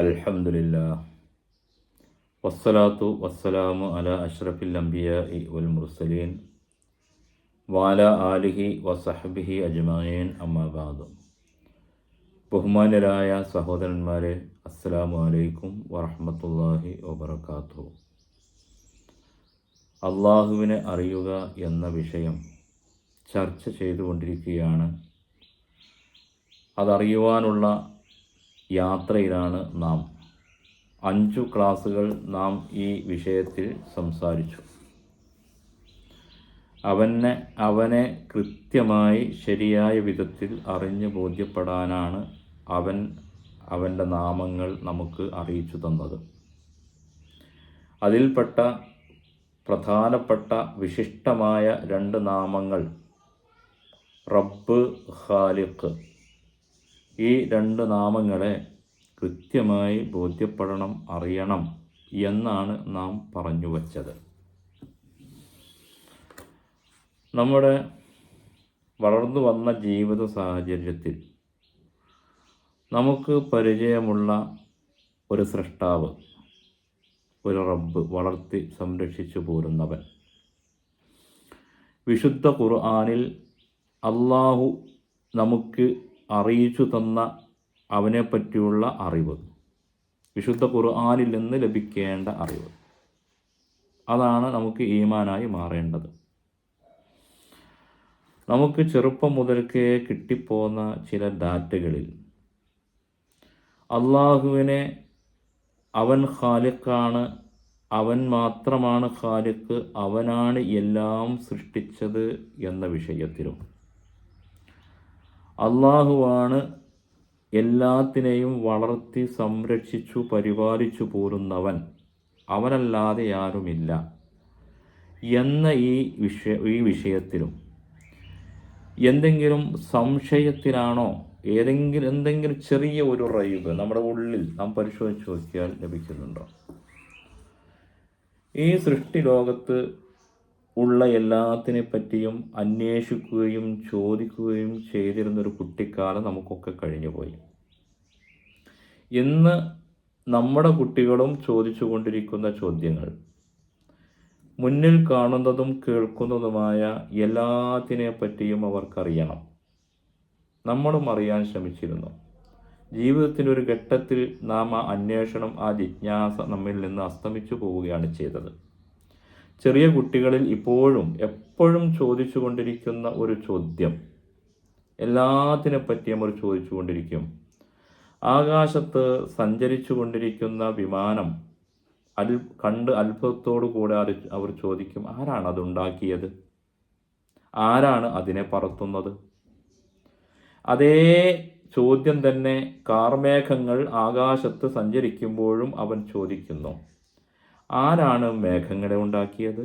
അൽഹംദുലില്ലാ വസ്സലാത്തു വസ്സലാമു അല അഷ്റഫിൽ അംബിയാഇ വൽ മുർസലീൻ. വാല ആലിഹി വസഹബിഹി അജ്മായീൻ അമ്മാബാദു ബഹുമാനരായ സഹോദരന്മാരെ അസ്സലാമു അലൈക്കും വറഹ്മത്തുള്ളാഹി വബറകാതുഹു. അള്ളാഹുവിനെ അറിയുക എന്ന വിഷയം ചർച്ച ചെയ്തുകൊണ്ടിരിക്കുകയാണ്. അതറിയുവാനുള്ള യാത്രയിലാണ് നാം. അഞ്ചു ക്ലാസ്സുകൾ നാം ഈ വിഷയത്തിൽ സംസാരിച്ചു. അവനെ അവനെ കൃത്യമായി ശരിയായ വിധത്തിൽ അറിഞ്ഞു ബോധ്യപ്പെടാനാണ് അവൻ അവന്റെ നാമങ്ങൾ നമുക്ക് അറിയിച്ചു തന്നത്. അതിൽപ്പെട്ട പ്രധാനപ്പെട്ട വിശിഷ്ടമായ രണ്ട് നാമങ്ങൾ റബ്ബ് ഖാലിഖ്. ഈ രണ്ട് നാമങ്ങളെ കൃത്യമായി ബോധ്യപ്പെടണം അറിയണം എന്നാണ് നാം പറഞ്ഞു വച്ചത്. നമ്മുടെ വളർന്നു വന്ന ജീവിത സാഹചര്യത്തിൽ നമുക്ക് പരിചയമുള്ള ഒരു സൃഷ്ടാവ് ഒരു റബ്ബ് വളർത്തി സംരക്ഷിച്ചു പോരുന്നവൻ. വിശുദ്ധ ഖുർആാനിൽ അള്ളാഹു നമുക്ക് അറിയിച്ചു തന്ന അവനെപ്പറ്റിയുള്ള അറിവ്. വിശുദ്ധ ഖുർആാനിൽ നിന്ന് ലഭിക്കേണ്ട അറിവ്. അതാണ് നമുക്ക് ഈമാനായി മാറേണ്ടത്. നമുക്ക് ചെറുപ്പം മുതൽക്കേ കിട്ടിപ്പോന്ന ചില ഡാറ്റകളിൽ അള്ളാഹുവിനെ അവൻ ഖാലിക്കാണ് അവൻ മാത്രമാണ് ഖാലിക്ക് അവനാണ് എല്ലാം സൃഷ്ടിച്ചത് എന്ന വിഷയത്തിലും അള്ളാഹുവാണ് എല്ലാത്തിനെയും വളർത്തി സംരക്ഷിച്ചു പരിപാലിച്ചു പോരുന്നവൻ. അവനല്ലാതെ ആരുമില്ല. എന്ന ഈ വിഷയ ഈ വിഷയത്തിലും എന്തെങ്കിലും സംശയത്തിനാണോ ഏതെങ്കിലും എന്തെങ്കിലും ചെറിയ ഒരു റൈബ് നമ്മുടെ ഉള്ളിൽ നാം പരിശോധിച്ച് നോക്കിയാൽ ലഭിക്കുന്നുണ്ടോ? ഈ സൃഷ്ടി ലോകത്ത് ഉള്ള എല്ലാത്തിനെ പറ്റിയും അന്വേഷിക്കുകയും ചോദിക്കുകയും ചെയ്തിരുന്നൊരു കുട്ടിക്കാലം നമുക്കൊക്കെ കഴിഞ്ഞുപോയി. ഇന്ന് നമ്മുടെ കുട്ടികളും ചോദിച്ചു കൊണ്ടിരിക്കുന്ന ചോദ്യങ്ങൾ മുന്നിൽ കാണുന്നതും കേൾക്കുന്നതുമായ എല്ലാത്തിനെ പറ്റിയും അവർക്കറിയണം. നമ്മളും അറിയാൻ ശ്രമിച്ചിരുന്നു. ജീവിതത്തിന്റെ ഒരു ഘട്ടത്തിൽ നാം ആ അന്വേഷണം ആ ജിജ്ഞാസ നമ്മിൽ നിന്ന് അസ്തമിച്ചു പോവുകയാണ് ചെയ്തത്. ചെറിയ കുട്ടികളിൽ ഇപ്പോഴും എപ്പോഴും ചോദിച്ചു കൊണ്ടിരിക്കുന്ന ഒരു ചോദ്യം. എല്ലാത്തിനെ പറ്റിയും അവർ ചോദിച്ചു കൊണ്ടിരിക്കും ആകാശത്ത് സഞ്ചരിച്ചു കൊണ്ടിരിക്കുന്ന വിമാനം അൽ കണ്ട് അത്ഭുതത്തോടു കൂടെ അവർ ചോദിക്കും ആരാണ് അതുണ്ടാക്കിയത്? ആരാണ് അതിനെ പറത്തുന്നത്? അതേ ചോദ്യം തന്നെ കാർമേഘങ്ങൾ ആകാശത്ത് സഞ്ചരിക്കുമ്പോഴും അവൻ ചോദിക്കുന്നു. ആരാണ് മേഘങ്ങളെ ഉണ്ടാക്കിയത്?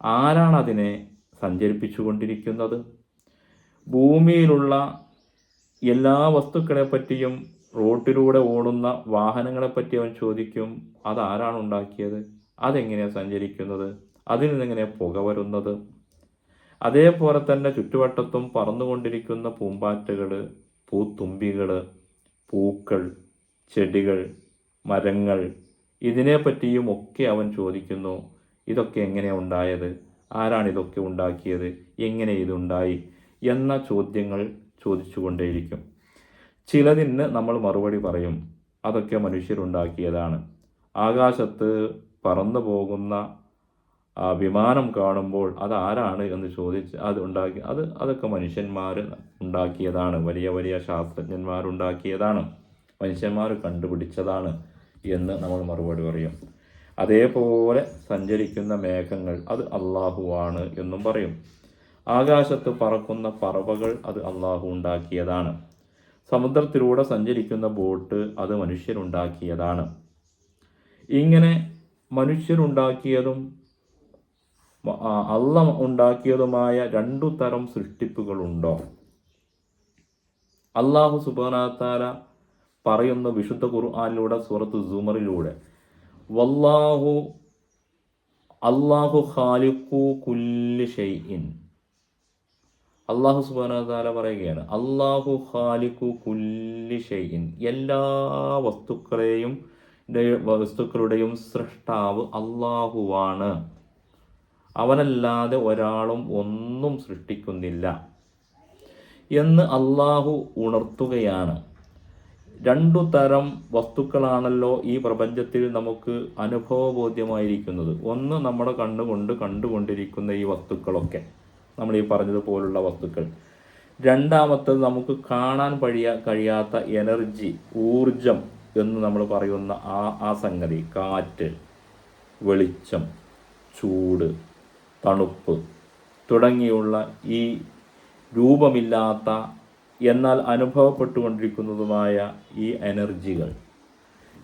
ആരാണ് അതിനെ സഞ്ചരിപ്പിച്ചുകൊണ്ടിരിക്കുന്നത്? ഭൂമിയിലുള്ള എല്ലാ വസ്തുക്കളെ പറ്റിയും റോട്ടിലൂടെ ഓടുന്ന വാഹനങ്ങളെ പറ്റി അവൻ ചോദിക്കും അതാരാണ് ഉണ്ടാക്കിയത്? അതെങ്ങനെയാണ് സഞ്ചരിക്കുന്നത്? അതിൽ നിന്നെങ്ങനെ പുക വരുന്നത്? അതേപോലെ തന്നെ ചുറ്റുവട്ടത്തും പറന്നുകൊണ്ടിരിക്കുന്ന പൂമ്പാറ്റകൾ പൂത്തുമ്പികൾ പൂക്കൾ ചെടികൾ മരങ്ങൾ ഇതിനെപ്പറ്റിയും ഒക്കെ അവൻ ചോദിക്കുന്നു. ഇതൊക്കെ എങ്ങനെ ഉണ്ടായത്? ആരാണ് ഇതൊക്കെ ഉണ്ടാക്കിയത്? എങ്ങനെ ഇതുണ്ടായി? എന്ന ചോദ്യങ്ങൾ ചോദിച്ചുകൊണ്ടേയിരിക്കും. ചിലതിന് നമ്മൾ മറുപടി പറയും. അതൊക്കെ മനുഷ്യരുണ്ടാക്കിയതാണ്. ആകാശത്ത് പറന്നു പോകുന്ന വിമാനം കാണുമ്പോൾ അത് ആരാണ് എന്ന് ചോദിച്ച് അത് ഉണ്ടാക്കി അത് അതൊക്കെ മനുഷ്യന്മാർ ഉണ്ടാക്കിയതാണ്. വലിയ വലിയ ശാസ്ത്രജ്ഞന്മാരുണ്ടാക്കിയതാണ് മനുഷ്യന്മാർ കണ്ടുപിടിച്ചതാണ്. എന്ന് നമ്മൾ മറുപടി പറയും. അതേപോലെ സഞ്ചരിക്കുന്ന മേഘങ്ങൾ അത് അള്ളാഹുവാണ് എന്നും പറയും. ആകാശത്ത് പറക്കുന്ന പറവകൾ അത് അള്ളാഹു ഉണ്ടാക്കിയതാണ്. സമുദ്രത്തിലൂടെ സഞ്ചരിക്കുന്ന ബോട്ട് അത് മനുഷ്യരുണ്ടാക്കിയതാണ്. ഇങ്ങനെ മനുഷ്യരുണ്ടാക്കിയതും അള്ള ഉണ്ടാക്കിയതുമായ രണ്ടു തരം സൃഷ്ടിപ്പുകളുണ്ടോ? അള്ളാഹു സുബാനാത്താല പറയുന്ന വിശുദ്ധ ഖുർആാനിലൂടെ സൂറത്ത് സുമറിലൂടെ. വല്ലാഹു അള്ളാഹു ഖാലിഖു കുല്ലി ഷെയ്ഇൻ അള്ളാഹു സുബാന പറയുകയാണ് അള്ളാഹു ഖാലിഖു കുല്ലി ഷെയ്ഇൻ എല്ലാ വസ്തുക്കളെയും വസ്തുക്കളുടെയും സൃഷ്ടാവ് അള്ളാഹുവാണ് അവനല്ലാതെ ഒരാളും ഒന്നും സൃഷ്ടിക്കുന്നില്ല. എന്ന് അള്ളാഹു ഉണർത്തുകയാണ്. രണ്ടു തരം വസ്തുക്കളാണല്ലോ ഈ പ്രപഞ്ചത്തിൽ നമുക്ക് അനുഭവബോധ്യമായിരിക്കുന്നത്. ഒന്ന് നമ്മുടെ കണ്ണുകൊണ്ട് കണ്ടുകൊണ്ടിരിക്കുന്ന ഈ വസ്തുക്കളൊക്കെ നമ്മൾ ഈ പറഞ്ഞതുപോലുള്ള വസ്തുക്കൾ. രണ്ടാമത്തത് നമുക്ക് കാണാൻ കഴിയ കഴിയാത്ത എനർജി ഊർജം എന്ന് നമ്മൾ പറയുന്ന ആ ആ സംഗതി. കാറ്റ് വെളിച്ചം ചൂട് തണുപ്പ് തുടങ്ങിയുള്ള ഈ രൂപമില്ലാത്ത എന്നാൽ അനുഭവപ്പെട്ടുകൊണ്ടിരിക്കുന്നതുമായ ഈ എനർജികൾ.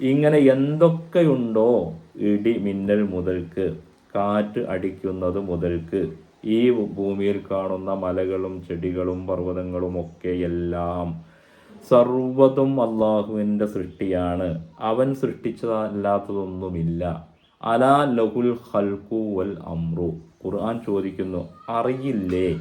ഇങ്ങനെ എന്തൊക്കെയുണ്ടോ ഇടി മിന്നൽ മുതൽക്ക് കാറ്റ് അടിക്കുന്നത് മുതൽക്ക് ഈ ഭൂമിയിൽ കാണുന്ന മലകളും ചെടികളും പർവതങ്ങളും ഒക്കെ എല്ലാം സർവതും അള്ളാഹുവിന്റെ സൃഷ്ടിയാണ്. അവൻ സൃഷ്ടിച്ചതല്ലാത്തതൊന്നുമില്ല. അലാ ലഹുൽ ഹൽക്കു വൽ അമ്രു ഖുർആൻ ചോദിക്കുന്നു അറിയില്ലേ?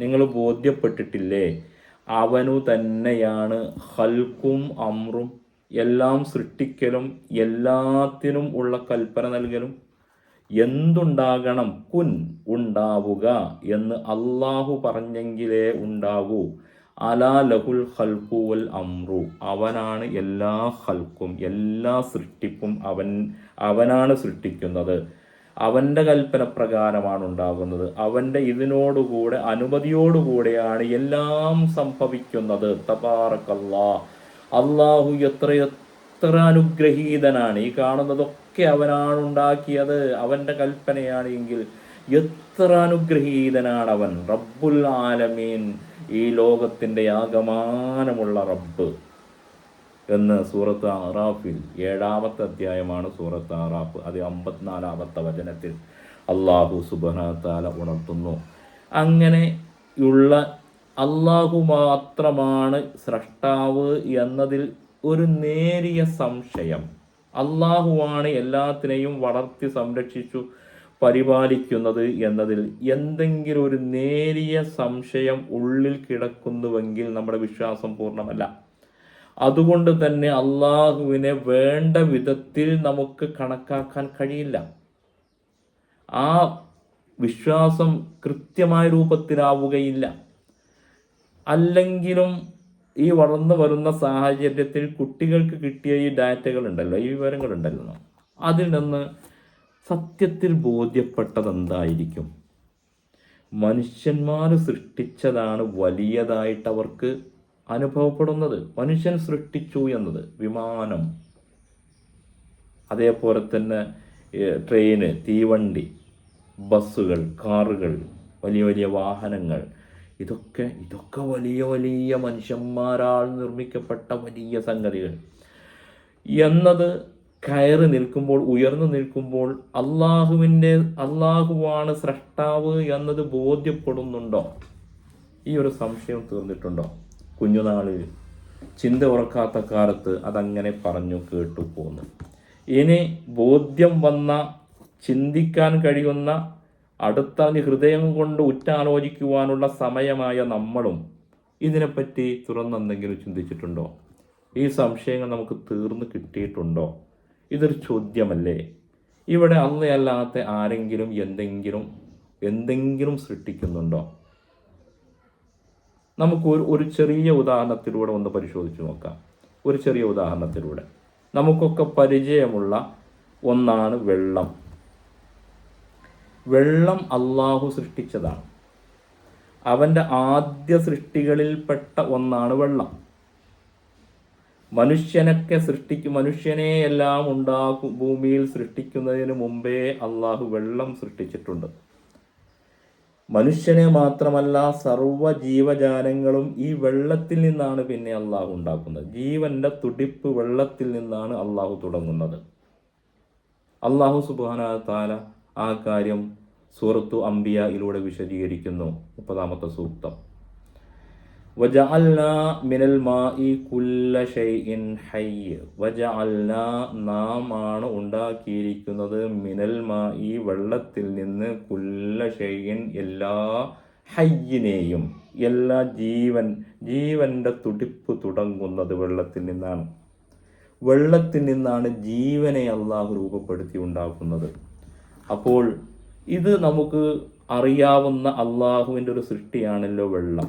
നിങ്ങൾ ബോധ്യപ്പെട്ടിട്ടില്ലേ? അവനു തന്നെയാണ് ഹൽക്കും അമ്രും എല്ലാം സൃഷ്ടിക്കലും എല്ലാത്തിനും ഉള്ള കൽപ്പന നൽകലും. എന്തുണ്ടാകണം? കുൻ ഉണ്ടാവുക എന്ന് അള്ളാഹു പറഞ്ഞെങ്കിലേ ഉണ്ടാകൂ. അലാ ലഹുൽ ഹൽക്കു വൽ അമ്രു. അവനാണ് എല്ലാ ഹൽക്കും എല്ലാ സൃഷ്ടിപ്പും അവൻ അവനാണ് സൃഷ്ടിക്കുന്നത്. അവന്റെ കൽപ്പന പ്രകാരമാണ് ഉണ്ടാകുന്നത്. അവന്റെ ഇതിനോടുകൂടെ അനുമതിയോടുകൂടെയാണ് എല്ലാം സംഭവിക്കുന്നത്. തബാറക്കല്ലാ അള്ളാഹു എത്ര എത്ര അനുഗ്രഹീതനാണ്. ഈ കാണുന്നതൊക്കെ അവനാണ് ഉണ്ടാക്കിയത്. അവന്റെ കൽപ്പനയാണ് എങ്കിൽ എത്ര അനുഗ്രഹീതനാണ് അവൻ. റബ്ബുൽ ആലമീൻ. ഈ ലോകത്തിന്റെ ആകമാനമുള്ള റബ്ബ്. എന്ന് സൂറത്ത് അറാഫിൽ ഏഴാമത്തെ അധ്യായമാണ് സൂറത്ത് അറാഫ്. അത് അമ്പത്തിനാലാമത്തെ വചനത്തിൽ അള്ളാഹു സുബനത്താല ഉണർത്തുന്നു. അങ്ങനെയുള്ള അള്ളാഹു മാത്രമാണ് സ്രഷ്ടാവ് എന്നതിൽ ഒരു നേരിയ സംശയം. അള്ളാഹുവാണ് എല്ലാത്തിനെയും വളർത്തി സംരക്ഷിച്ചു പരിപാലിക്കുന്നത് എന്നതിൽ എന്തെങ്കിലും ഒരു നേരിയ സംശയം ഉള്ളിൽ കിടക്കുന്നുവെങ്കിൽ നമ്മുടെ വിശ്വാസം പൂർണമല്ല. അതുകൊണ്ട് തന്നെ അള്ളാഹുവിനെ വേണ്ട വിധത്തിൽ നമുക്ക് കണക്കാക്കാൻ കഴിയില്ല. ആ വിശ്വാസം കൃത്യമായ രൂപത്തിലാവുകയില്ല. അല്ലെങ്കിലും ഈ വളർന്നു വരുന്ന സാഹചര്യത്തിൽ കുട്ടികൾക്ക് കിട്ടിയ ഈ ഡാറ്റകൾ ഉണ്ടല്ലോ ഈ വിവരങ്ങൾ ഉണ്ടല്ലോ അതിൽ നിന്ന് സത്യത്തിൽ ബോധ്യപ്പെട്ടത് എന്തായിരിക്കും മനുഷ്യന്മാർ സൃഷ്ടിച്ചതാണ് വലിയതായിട്ട് അവർക്ക് അനുഭവപ്പെടുന്നത്. മനുഷ്യൻ സൃഷ്ടിച്ചു എന്നത് വിമാനം. അതേപോലെ തന്നെ ട്രെയിന് തീവണ്ടി ബസ്സുകൾ കാറുകൾ വലിയ വലിയ വാഹനങ്ങൾ. ഇതൊക്കെ ഇതൊക്കെ വലിയ വലിയ മനുഷ്യന്മാരാൽ നിർമ്മിക്കപ്പെട്ട വലിയ സംഗതികൾ. എന്നത് കയറി നിൽക്കുമ്പോൾ ഉയർന്നു നിൽക്കുമ്പോൾ അള്ളാഹുവിന്റെ അള്ളാഹുവാണ് സ്രഷ്ടാവ് എന്നത് ബോധ്യപ്പെടുന്നുണ്ടോ? ഈ ഒരു സംശയം തീർന്നിട്ടുണ്ടോ? കുഞ്ഞുനാളിൽ ചിന്ത ഉറക്കാത്ത കാലത്ത് അതങ്ങനെ പറഞ്ഞു കേട്ടു പോന്നു. ഇനി ബോധ്യം വന്ന ചിന്തിക്കാൻ കഴിയുന്ന അടുത്തറിഞ്ഞ് ഹൃദയം കൊണ്ട് ഉറ്റാലോചിക്കുവാനുള്ള സമയമായ നമ്മളും ഇതിനെപ്പറ്റി തുറന്നെന്തെങ്കിലും ചിന്തിച്ചിട്ടുണ്ടോ? ഈ സംശയങ്ങൾ നമുക്ക് തീർന്നു കിട്ടിയിട്ടുണ്ടോ? ഇതൊരു ചോദ്യമല്ലേ? ഇവിടെ അന്നയല്ലാത്ത ആരെങ്കിലും എന്തെങ്കിലും എന്തെങ്കിലും സൃഷ്ടിക്കുന്നുണ്ടോ? നമുക്ക് ഒരു ചെറിയ ഉദാഹരണത്തിലൂടെ ഒന്ന് പരിശോധിച്ച് നോക്കാം. ഒരു ചെറിയ ഉദാഹരണത്തിലൂടെ. നമുക്കൊക്കെ പരിചയമുള്ള ഒന്നാണ് വെള്ളം. വെള്ളം അള്ളാഹു സൃഷ്ടിച്ചതാണ്. അവന്റെ ആദ്യ സൃഷ്ടികളിൽപ്പെട്ട ഒന്നാണ് വെള്ളം. മനുഷ്യനൊക്കെ സൃഷ്ടിക്കും മനുഷ്യനെ എല്ലാം ഉണ്ടാക്കും ഭൂമിയിൽ സൃഷ്ടിക്കുന്നതിന് മുമ്പേ അള്ളാഹു വെള്ളം സൃഷ്ടിച്ചിട്ടുണ്ട്. മനുഷ്യനെ മാത്രമല്ല സർവ ജീവജാലങ്ങളും ഈ വെള്ളത്തിൽ നിന്നാണ് പിന്നെ അള്ളാഹു ഉണ്ടാക്കുന്നത്. ജീവന്റെ തുടിപ്പ് വെള്ളത്തിൽ നിന്നാണ് അള്ളാഹു തുടങ്ങുന്നത്. അള്ളാഹു സുബാന താല ആ കാര്യം സൂറത്തു അംബിയയിലൂടെ വിശദീകരിക്കുന്നു. മുപ്പതാമത്തെ സൂക്തം. വജഅൽനാ മിനൽ മാഇ കുല്ല ഷൈഇൻ ഹയ്യ് വജഅൽനാ നാമാണ് ഉണ്ടാക്കിയിരിക്കുന്നത് മിനൽ മാഇ വെള്ളത്തിൽ നിന്ന് കുല്ല ഷൈഇൻ എല്ലാ ഹയ്യിനെയും എല്ലാ ജീവൻ ജീവന്റെ തുടിപ്പ് തുടങ്ങുന്നത് വെള്ളത്തിൽ നിന്നാണ്. വെള്ളത്തിൽ നിന്നാണ് ജീവനെ അള്ളാഹു രൂപപ്പെടുത്തി ഉണ്ടാക്കുന്നത്. അപ്പോൾ ഇത് നമുക്ക് അറിയാവുന്ന അള്ളാഹുവിന്റെ ഒരു സൃഷ്ടിയാണല്ലോ വെള്ളം.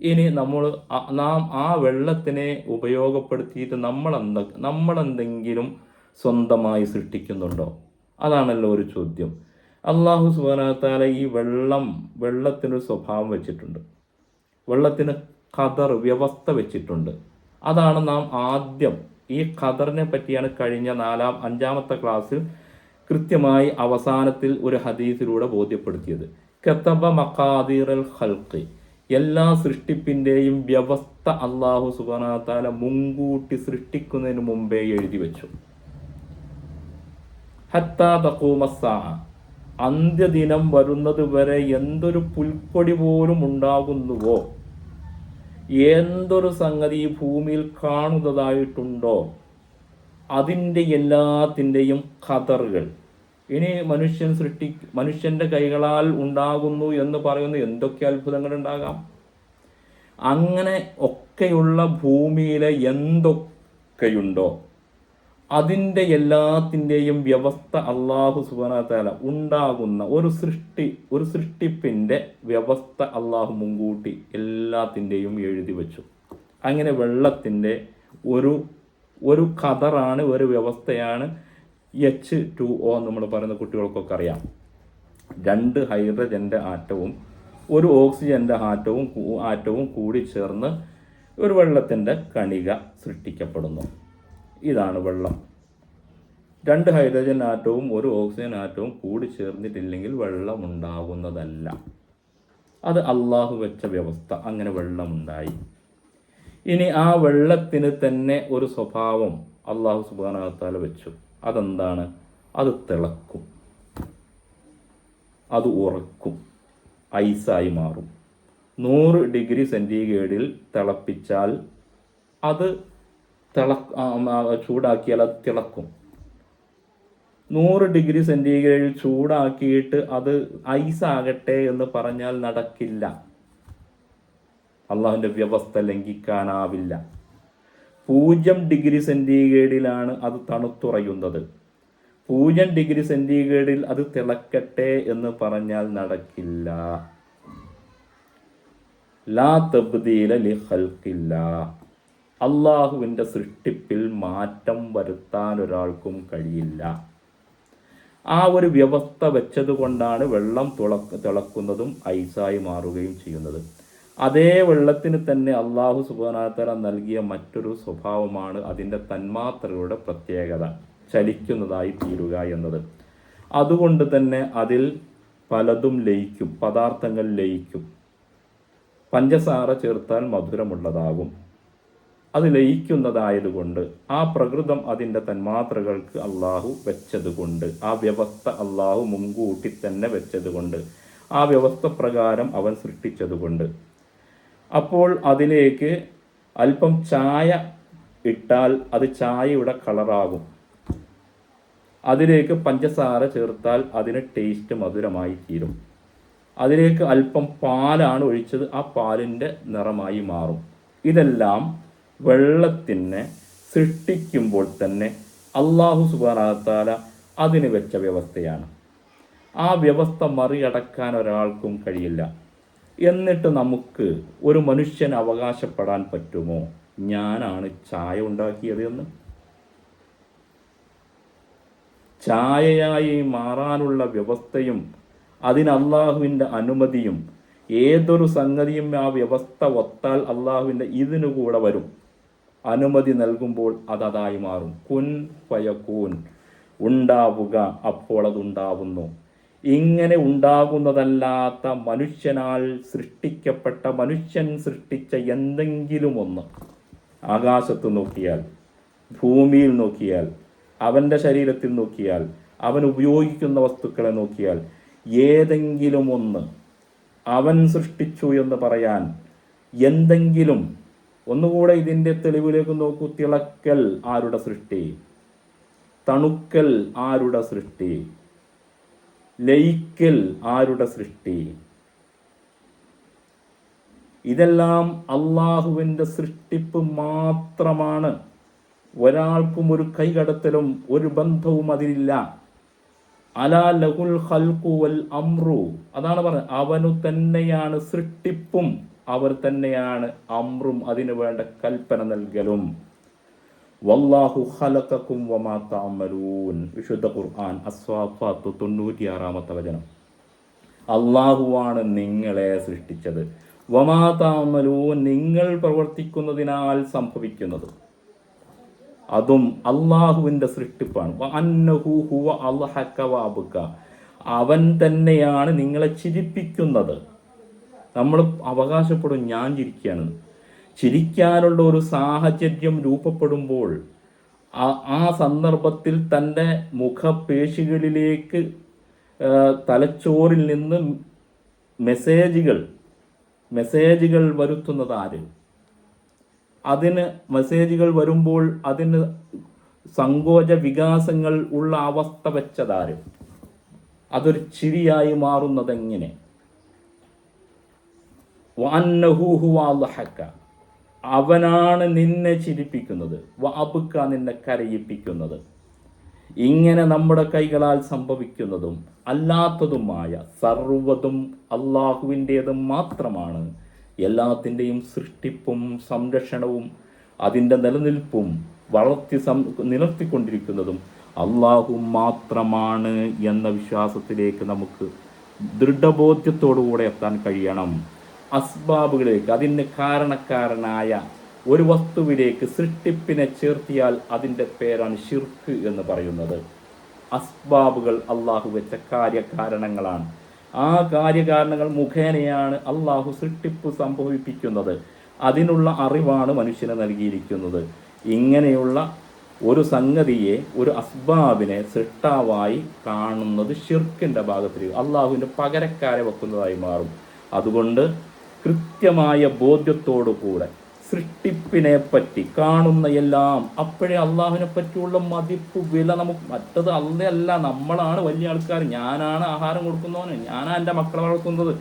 ഇനി നമ്മൾ നാം ആ വെള്ളത്തിനെ ഉപയോഗപ്പെടുത്തിയിട്ട് നമ്മൾ എന്ത നമ്മളെന്തെങ്കിലും സ്വന്തമായി സൃഷ്ടിക്കുന്നുണ്ടോ? അതാണല്ലോ ഒരു ചോദ്യം. അള്ളാഹു സുബാനത്താല ഈ വെള്ളം വെള്ളത്തിനൊരു സ്വഭാവം വെച്ചിട്ടുണ്ട്. വെള്ളത്തിന് ഖദർ വ്യവസ്ഥ വെച്ചിട്ടുണ്ട്. അതാണ് നാം ആദ്യം ഈ ഖദറിനെ പറ്റിയാണ് കഴിഞ്ഞ നാലാം അഞ്ചാമത്തെ ക്ലാസ്സിൽ കൃത്യമായി അവസാനത്തിൽ ഒരു ഹദീസിലൂടെ ബോധ്യപ്പെടുത്തിയത്. കത്തബ മക്കാദീർ അൽ ഹൽക്ക് എല്ലാ സൃഷ്ടിപ്പിന്റെയും വ്യവസ്ഥ അള്ളാഹു സുബാനാത്താല മുൻകൂട്ടി സൃഷ്ടിക്കുന്നതിന് മുമ്പേ എഴുതി വെച്ചു. അന്ത്യദിനം വരുന്നത് വരെ എന്തൊരു പുൽക്കൊടി പോലും ഉണ്ടാകുന്നുവോ? എന്തൊരു സംഗതി ഭൂമിയിൽ കാണുന്നതായിട്ടുണ്ടോ? അതിന്റെ എല്ലാത്തിന്റെയും ഖതറുകൾ ഇനി മനുഷ്യൻ സൃഷ്ടി മനുഷ്യന്റെ കൈകളാൽ ഉണ്ടാകുന്നു എന്ന് പറയുന്ന എന്തൊക്കെ അത്ഭുതങ്ങൾ ഉണ്ടാകാം? അങ്ങനെ ഒക്കെയുള്ള ഭൂമിയിലെ എന്തൊക്കെയുണ്ടോ അതിന്റെ എല്ലാത്തിന്റെയും വ്യവസ്ഥ അള്ളാഹു സുബാനത്താല ഉണ്ടാകുന്ന ഒരു സൃഷ്ടി ഒരു സൃഷ്ടിപ്പിന്റെ വ്യവസ്ഥ അള്ളാഹു മുൻകൂട്ടി എല്ലാത്തിന്റെയും എഴുതി വച്ചു. അങ്ങനെ വെള്ളത്തിന്റെ ഒരു ഒരു ഖദറാണ് ഒരു വ്യവസ്ഥയാണ് എച്ച് ടു ഒ നമ്മൾ പറയുന്ന കുട്ടികൾക്കൊക്കെ അറിയാം. രണ്ട് ഹൈഡ്രജന്റെ ആറ്റവും ഒരു ഓക്സിജന്റെ ആറ്റവും ആറ്റവും കൂടി ചേർന്ന് ഒരു വെള്ളത്തിന്റെ കണിക സൃഷ്ടിക്കപ്പെടുന്നു. ഇതാണ് വെള്ളം. രണ്ട് ഹൈഡ്രജൻ ആറ്റവും ഒരു ഓക്സിജൻ ആറ്റവും കൂടി ചേർന്നിട്ടില്ലെങ്കിൽ വെള്ളം ഉണ്ടാകുന്നതല്ല അത് അള്ളാഹു വെച്ച വ്യവസ്ഥ. അങ്ങനെ വെള്ളമുണ്ടായി. ഇനി ആ വെള്ളത്തിന് തന്നെ ഒരു സ്വഭാവം അള്ളാഹു സുബാനത്താല വെച്ചു. അതെന്താണ്? അത് തിളക്കും. അത് ഉറക്കും. ഐസായി മാറും. നൂറ് ഡിഗ്രി സെന്റിഗ്രേഡിൽ തിളപ്പിച്ചാൽ അത് തിള ചൂടാക്കിയാൽ അത് തിളക്കും. നൂറ് ഡിഗ്രി സെന്റിഗ്രേഡിൽ ചൂടാക്കിയിട്ട് അത് ഐസ് ആകട്ടെ എന്ന് പറഞ്ഞാൽ നടക്കില്ല. അള്ളാഹുവിന്റെ വ്യവസ്ഥ ലംഘിക്കാനാവില്ല. പൂജ്യം ഡിഗ്രി സെന്റിഗ്രേഡിലാണ് അത് തണുത്തുറയുന്നത്. പൂജ്യം ഡിഗ്രി സെന്റിഗ്രേഡിൽ അത് തിളക്കട്ടെ എന്ന് പറഞ്ഞാൽ നടക്കില്ല. ലാ തബ്ദീല ഹൽക്കില്ല അള്ളാഹുവിന്റെ സൃഷ്ടിപ്പിൽ മാറ്റം വരുത്താൻ ഒരാൾക്കും കഴിയില്ല. ആ ഒരു വ്യവസ്ഥ വെച്ചതുകൊണ്ടാണ് വെള്ളം തുളക്ക് തിളക്കുന്നതും ഐസായി മാറുകയും ചെയ്യുന്നത്. അതേ വെള്ളത്തിന് തന്നെ അള്ളാഹു സുബാനാത്തല നൽകിയ മറ്റൊരു സ്വഭാവമാണ് അതിന്റെ തന്മാത്രകളുടെ പ്രത്യേകത ചലിക്കുന്നതായി തീരുക എന്നത്. അതുകൊണ്ട് തന്നെ അതിൽ പലതും ലയിക്കും പദാർത്ഥങ്ങൾ ലയിക്കും. പഞ്ചസാര ചേർത്താൽ മധുരമുള്ളതാകും. അത് ലയിക്കുന്നതായതുകൊണ്ട് ആ പ്രകൃതം അതിന്റെ തന്മാത്രകൾക്ക് അള്ളാഹു വെച്ചതുകൊണ്ട് ആ വ്യവസ്ഥ അള്ളാഹു മുൻകൂട്ടി തന്നെ വെച്ചതുകൊണ്ട് ആ വ്യവസ്ഥ പ്രകാരം അവൻ സൃഷ്ടിച്ചതുകൊണ്ട് അപ്പോൾ അതിലേക്ക് അല്പം ചായ ഇട്ടാൽ അത് ചായയുടെ കളറാകും. അതിലേക്ക് പഞ്ചസാര ചേർത്താൽ അതിന് ടേസ്റ്റ് മധുരമായി തീരും. അതിലേക്ക് അല്പം പാലാണ് ഒഴിച്ചത് ആ പാലിന്റെ നിറമായി മാറും. ഇതെല്ലാം വെള്ളത്തിനെ സൃഷ്ടിക്കുമ്പോൾ തന്നെ അള്ളാഹു സുബാനാത്താല അതിന് വെച്ച വ്യവസ്ഥയാണ്. ആ വ്യവസ്ഥ മറികടക്കാൻ ഒരാൾക്കും കഴിയില്ല. എന്നിട്ട് നമുക്ക് ഒരു മനുഷ്യൻ അവകാശപ്പെടാൻ പറ്റുമോ? ഞാനാണ് ചായ ഉണ്ടാക്കിയത് എന്ന്. ചായയായി മാറാനുള്ള വ്യവസ്ഥയും അതിന് അള്ളാഹുവിന്റെ അനുമതിയും ഏതൊരു സംഗതിയും ആ വ്യവസ്ഥ ഒത്താൽ അള്ളാഹുവിന്റെ ഇതിനു കൂടെ വരും. അനുമതി നൽകുമ്പോൾ അത് അതായി മാറും. കുൻ ഫയകൂൻ. ഉണ്ടാവുക അപ്പോൾ അതുണ്ടാവുന്നു ഇങ്ങനെ ഉണ്ടാകുന്നതല്ലാത്ത മനുഷ്യനാൽ സൃഷ്ടിക്കപ്പെട്ട മനുഷ്യൻ സൃഷ്ടിച്ച എന്തെങ്കിലും ഒന്ന് ആകാശത്ത് നോക്കിയാൽ ഭൂമിയിൽ നോക്കിയാൽ അവന്റെ ശരീരത്തിൽ നോക്കിയാൽ അവൻ ഉപയോഗിക്കുന്ന വസ്തുക്കളെ നോക്കിയാൽ ഏതെങ്കിലും ഒന്ന് അവൻ സൃഷ്ടിച്ചു എന്ന് പറയാൻ എന്തെങ്കിലും ഒന്നുകൂടെ ഇതിന്റെ തെളിവിലേക്ക് നോക്കൂ. തിളക്കൽ ആരുടെ സൃഷ്ടി? തണുക്കൽ ആരുടെ സൃഷ്ടി? ലയിക്കൽ ആരുടെ സൃഷ്ടി? ഇതെല്ലാം അള്ളാഹുവിന്റെ സൃഷ്ടിപ്പ് മാത്രമാണ്. ഒരാൾക്കും ഒരു കൈകടത്തലും ഒരു ബന്ധവും അതിലില്ല. അലാ ലഹുൽ ഹൽക്കു വൽ അമ്രു അതാണ് പറഞ്ഞത്. അവനു തന്നെയാണ് സൃഷ്ടിപ്പും അവർ തന്നെയാണ് അമ്രും അതിനു വേണ്ട കൽപ്പന നൽകലും. വല്ലാഹു ഖലഖക്കും വമാ തഅമലൂൻ. വിശുദ്ധ ഖുർആൻ അസ്വാഫാത്ത് തൊണ്ണൂറ്റിയാറാമത്തെ വചനം. അള്ളാഹുവാണ് നിങ്ങളെ സൃഷ്ടിച്ചത്. വമാ തഅമലൂൻ നിങ്ങൾ പ്രവർത്തിക്കുന്നതിനാൽ സംഭവിക്കുന്നത്. അതും അള്ളാഹുവിന്റെ സൃഷ്ടിപ്പാണ്. വ അന്നഹു ഹുവ അൽഹക വ അവൻ തന്നെയാണ് നിങ്ങളെ ചിരിപ്പിക്കുന്നത്. നമ്മൾ അവകാശപ്പെടും ഞാൻ ചിരിക്കുകയാണ്. ചിരിക്കാനുള്ള ഒരു സാഹചര്യം രൂപപ്പെടുമ്പോൾ ആ- സന്ദർഭത്തിൽ തന്റെ മുഖപേശികളിലേക്ക് തലച്ചോറിൽ നിന്ന് മെസ്സേജുകൾ മെസ്സേജുകൾ വരുത്തുന്നത് ആര്? അതിന് മെസ്സേജുകൾ വരുമ്പോൾ അതിന് സങ്കോച വികാസങ്ങൾ ഉള്ള അവസ്ഥ വെച്ചതാര് അതൊരു ചിരിയായി മാറുന്നതെങ്ങനെ? വഅന്നഹു ഹുവ അൽഹക. അവനാണ് നിന്നെ ചിരിപ്പിക്കുന്നത്. വാബുക്ക നിന്നെ കരയിപ്പിക്കുന്നത്. ഇങ്ങനെ നമ്മുടെ കൈകളാൽ സംഭവിക്കുന്നതും അല്ലാത്തതുമായ സർവതും അള്ളാഹുവിന്റേത് മാത്രമാണ്. എല്ലാത്തിന്റെയും സൃഷ്ടിപ്പും സംരക്ഷണവും അതിന്റെ നിലനിൽപ്പും വളർത്തി സം നിലർത്തിക്കൊണ്ടിരിക്കുന്നതും അള്ളാഹു മാത്രമാണ് എന്ന വിശ്വാസത്തിലേക്ക് നമുക്ക് ദൃഢബോധ്യത്തോടുകൂടെ എത്താൻ കഴിയണം. അസ്ബാബുകളിലേക്ക് അതിന് കാരണക്കാരനായ ഒരു വസ്തുവിലേക്ക് സൃഷ്ടിപ്പിനെ ചേർത്തിയാൽ അതിന്റെ പേരാണ് ഷിർക്ക് എന്ന് പറയുന്നത്. അസ്ബാബുകൾ അള്ളാഹു വെച്ച കാര്യകാരണങ്ങളാണ്. ആ കാര്യകാരണങ്ങൾ മുഖേനയാണ് അള്ളാഹു സൃഷ്ടിപ്പ് സംഭവിപ്പിക്കുന്നത്. അതിനുള്ള അറിവാണ് മനുഷ്യന് നൽകിയിരിക്കുന്നത്. ഇങ്ങനെയുള്ള ഒരു സംഗതിയെ ഒരു അസ്ബാബിനെ സൃഷ്ടാവായി കാണുന്നത് ഷിർക്കിന്റെ ഭാഗത്തിൽ അള്ളാഹുവിന്റെ പകരക്കാരെ വെക്കുന്നതായി മാറും. അതുകൊണ്ട് കൃത്യമായ ബോധ്യത്തോടുകൂടെ സൃഷ്ടിപ്പിനെ പറ്റി കാണുന്ന എല്ലാം അപ്പോഴേ അള്ളാഹുവിനെ പറ്റിയുള്ള മതിപ്പ് വില നമുക്ക് മറ്റത് അല്ലല്ല നമ്മളാണ് വലിയ ആൾക്കാർ. ഞാനാണ് ആഹാരം കൊടുക്കുന്നവന്. ഞാനാണ് എന്റെ മക്കളെ വളർത്തുന്നത്.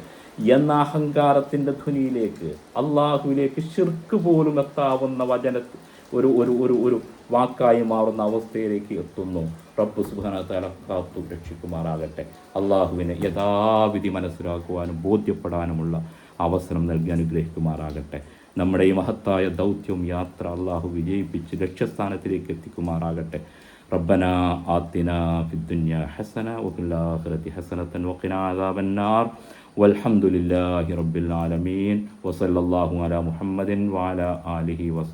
എന്ന അഹങ്കാരത്തിന്റെ ധ്വനിയിലേക്ക് അള്ളാഹുവിലേക്ക് ഷിർക്ക് പോലും എത്താവുന്ന വചന ഒരു ഒരു ഒരു ഒരു വാക്കായി മാറുന്ന അവസ്ഥയിലേക്ക് എത്തുന്നു. റബ്ബ് സുബാന തല കാത്തു രക്ഷിക്കുമാറാകട്ടെ അള്ളാഹുവിനെ യഥാവിധി മനസ്സിലാക്കുവാനും ബോധ്യപ്പെടാനുമുള്ള അവസരം നൽകി അനുഗ്രഹിക്കുമാറാകട്ടെ നമ്മുടെ ഈ മഹത്തായ ദൗത്യം യാത്ര അള്ളാഹു വിജയിപ്പിച്ച് ലക്ഷ്യസ്ഥാനത്തിലേക്ക് എത്തിക്കുമാറാകട്ടെ ربنا آتنا في الدنيا حسنة وفي الآخرة حسنة وقنا عذاب النار والحمد لله رب العالمين وصلى الله على محمد وعلى آله وصحبه